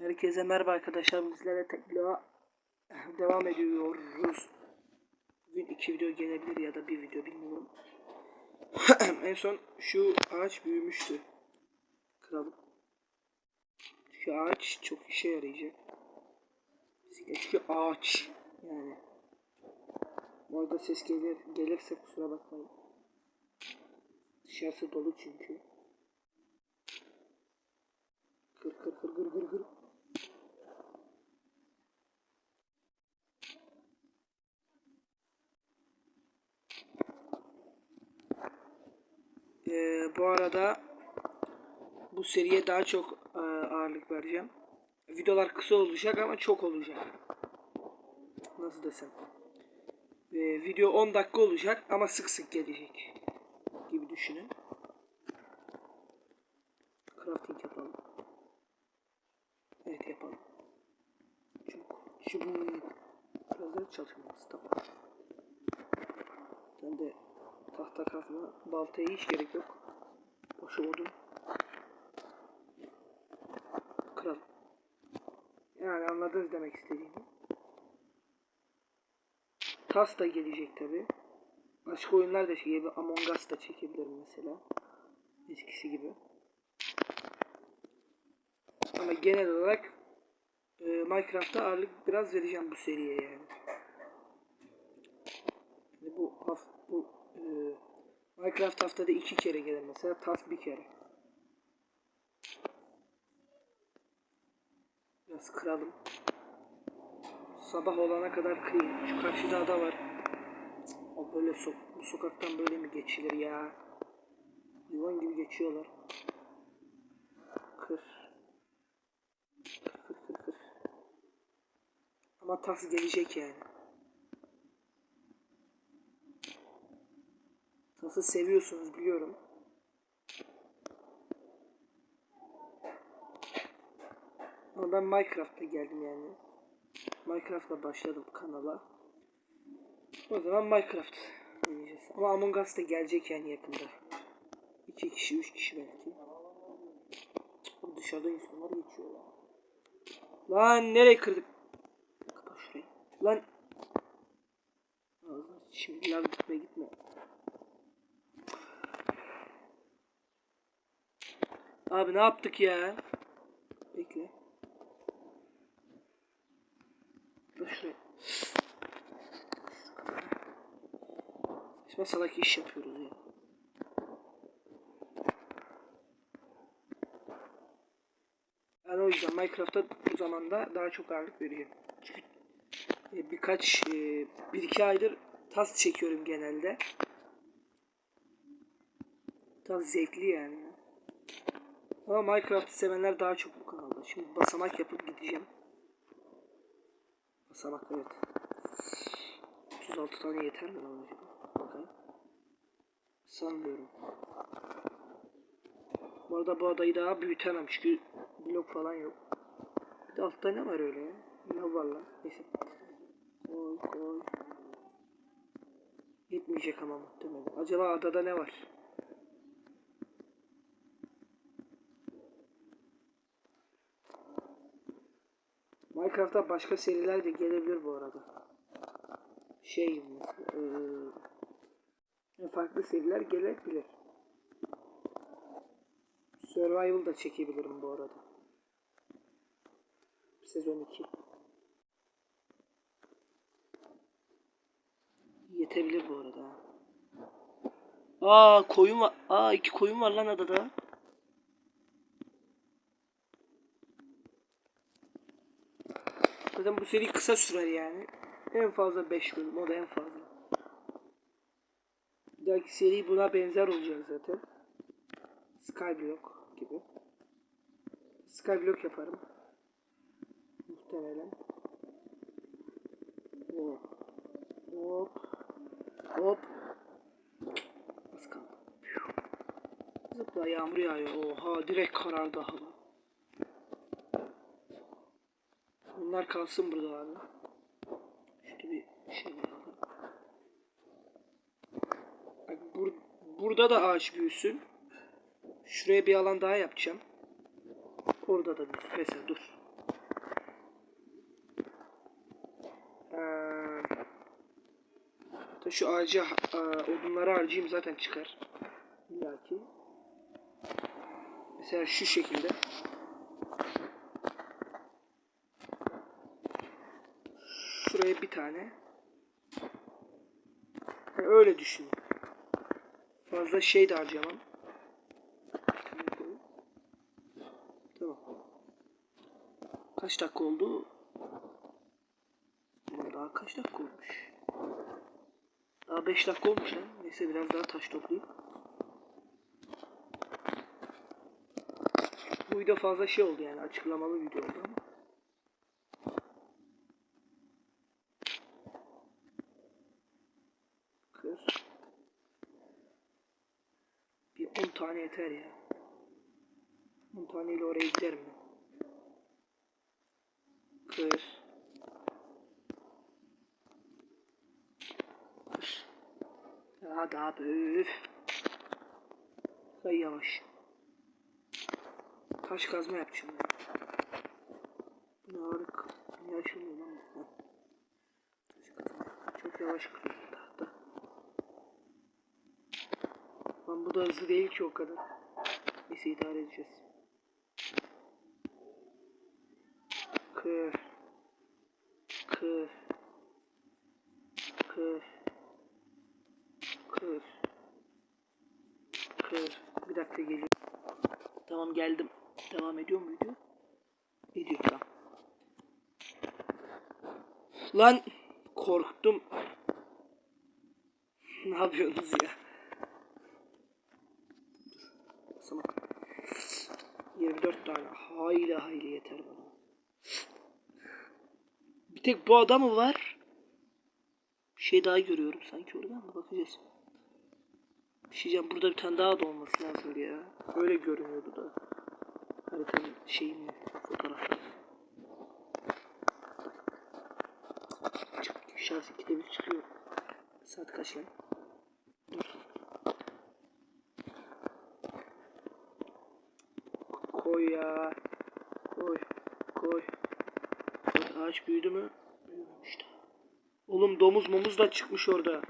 Herkese merhaba arkadaşlar. Bizlere tekliğe devam ediyoruz. Bugün iki video gelebilir ya da bir video bilmiyorum. en son şu ağaç büyümüştü. Kıralım. Şu ağaç çok işe yarayacak. Şu ağaç yani. Bu arada ses gelir, gelirse kusura bakmayın. Dışarısı dolu çünkü. Kır kır kır kır kır kır. Ee, bu arada bu seriye daha çok e, ağırlık vereceğim. Videolar kısa olacak ama çok olacak. Nasıl desem. Ee, video 10 dakika olacak ama sık sık gelecek gibi düşünün. Crafting yapalım. Evet yapalım. Çok çubuk. Biraz da çalışmamız tamam. Ben de tahta kazma, baltaya hiç gerek yok. Boşu odun. Kral. Yani anladınız demek istediğimi. Tas da gelecek tabi. Başka oyunlar da şey gibi Among Us da çekebilirim mesela. Eskisi gibi. Ama genel olarak e, Minecraft'ta ağırlık biraz vereceğim bu seriye yani. Bu bu e, Minecraft haftada iki kere gelir mesela. Tas bir kere. Biraz kıralım. Sabah olana kadar kırayım. Şu karşıda ada var. O böyle sok bu sokaktan böyle mi geçilir ya? Hayvan gibi geçiyorlar. Kır. Kır kır kır. Ama tas gelecek yani. Tası seviyorsunuz biliyorum. Ama ben Minecraft'ta geldim yani. Minecraft'la başladım kanala. O zaman Minecraft oynayacağız. Ama Among Us da gelecek yani yakında. İki kişi, üç kişi belki. Cık, Dışarıda insanlar geçiyor ya. Lan nereye kırdık? Kapa şurayı. Lan. Şimdi lav gitme gitme. Abi ne yaptık ya? Bekle. Şuraya. Saçma salak iş yapıyoruz ya. Yani o yüzden Minecraft'a bu zamanda daha çok ağırlık vereceğim. Çünkü e, birkaç, e, bir iki aydır tas çekiyorum genelde. Tas zevkli yani. Ama Minecraft'ı sevenler daha çok bu kanalda. Şimdi basamak yapıp gideceğim. Basamak evet. 36 tane yeter mi lan acaba? Bakayım. Sanmıyorum. Bu arada bu adayı daha büyütemem çünkü blok falan yok. Bir de altta ne var öyle ya? Ne var lan? Neyse. Koy koy. Yetmeyecek ama muhtemelen. Acaba adada ne var? Minecraft'ta başka seriler de gelebilir bu arada. Şey eee, farklı seriler gelebilir. Survival da çekebilirim bu arada. Sezon 2. Yetebilir bu arada. Aa koyun var. Aa iki koyun var lan adada. Zaten bu seri kısa sürer yani. En fazla 5 bölüm o da en fazla. Bir dahaki seri buna benzer olacak zaten. Skyblock gibi. Skyblock yaparım. Muhtemelen. Hop. Hop. Hop. Az kaldı. Zıpla yağmur yağıyor. Oha direkt karardı hava. Onlar kalsın burada abi. Şöyle bir şey. Bak bur burada da ağaç büyüsün. Şuraya bir alan daha yapacağım. Orada da bir mesela dur. Ee, şu ağaca e, odunları harcayayım zaten çıkar. İlla. Mesela şu şekilde. Tane. Yani öyle düşün. Fazla şey de harcamam. Tamam. Kaç dakika oldu? Daha kaç dakika olmuş? Daha 5 dakika olmuş lan. Neyse biraz daha taş toplayayım. Bu video fazla şey oldu yani açıklamalı video oldu ama. Kır. Bir 10 tane yeter ya. 10 taneyle oraya giderim ben. Kır. Kır. Hadi abi üf. Hay yavaş. Taş kazma yapacağım ben. Ne ağırlık? Niye lan. Taş kazma. Çok yavaş kırıyorum bu da hızlı değil ki o kadar. Neyse idare edeceğiz. Kır. Kır. Kır. Kır. Kır. Bir dakika geliyor. Tamam geldim. Devam ediyor mu video? Ediyor tamam. Lan korktum. ne yapıyorsunuz ya? Basamak. 24 tane. Hayli hayli yeter bana. Bir tek bu adam mı var? Bir şey daha görüyorum sanki oradan mı bakacağız. Bir şey diyeceğim burada bir tane daha da olması lazım ya. Öyle görünüyordu da. Haritanın şeyini fotoğrafı. Çık, şarj ikide bir çıkıyor. Saat kaç lan? Dur. Koy ya. Koy. Koy. Koy. Ağaç büyüdü mü? Daha. Oğlum domuz momuz da çıkmış orada.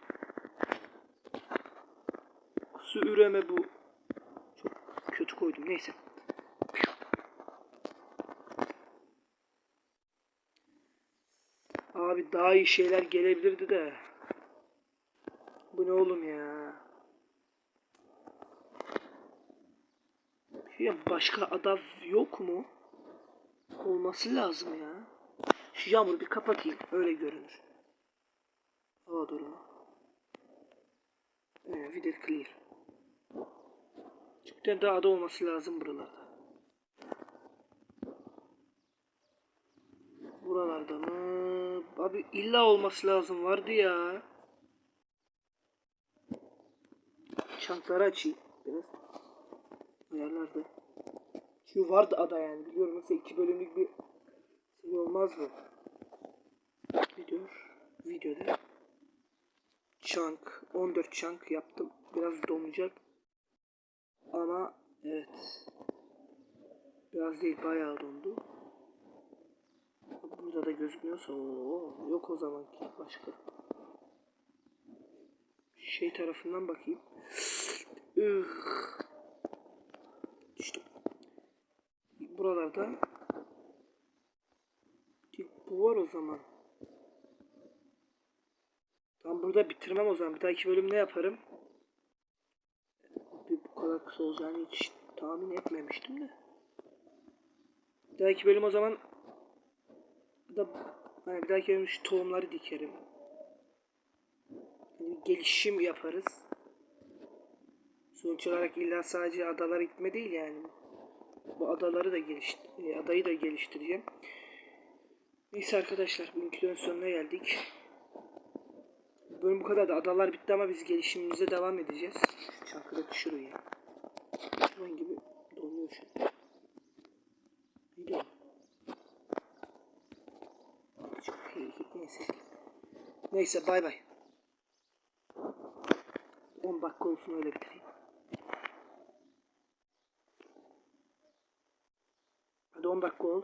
Su üreme bu. Çok kötü koydum. Neyse. Abi daha iyi şeyler gelebilirdi de. Bu ne oğlum ya? Ya başka ada yok mu? Olması lazım ya. Şu yağmuru bir kapatayım. Öyle görünür. Hava durumu. Ee, video clear. Çünkü daha ada olması lazım buralarda. Buralarda mı? Abi illa olması lazım vardı ya. Çankları açayım biraz. Ayarlarda. Şu vardı ada yani biliyorum yoksa iki bölümlük bir şey olmaz mı? Video, videoda chunk 14 chunk yaptım. Biraz donacak. Ama evet. Biraz değil bayağı dondu. Burada da gözükmüyorsa o yok o zaman ki başka. Şey tarafından bakayım. Üh. Buralarda bu var o zaman. Tam burada bitirmem o zaman. Bir dahaki bölüm ne yaparım? Bir bu kadar kısa olacağını hiç tahmin etmemiştim de. Bir dahaki bölüm o zaman da hani bir dahaki bölüm şu tohumları dikerim. Bir gelişim yaparız. Sonuç olarak illa sadece adalara gitme değil yani. Bu adaları da geliş e, adayı da geliştireceğim. Neyse arkadaşlar bugünkü videonun sonuna geldik. Bölüm bu kadar da adalar bitti ama biz gelişimimize devam edeceğiz. Çankırı şurayı. Hayvan gibi donuyor şu. Gidiyor. Çok iyi. Neyse. Neyse bay bay. 10 dakika olsun öyle bitireyim. Hadi 10 dakika ol.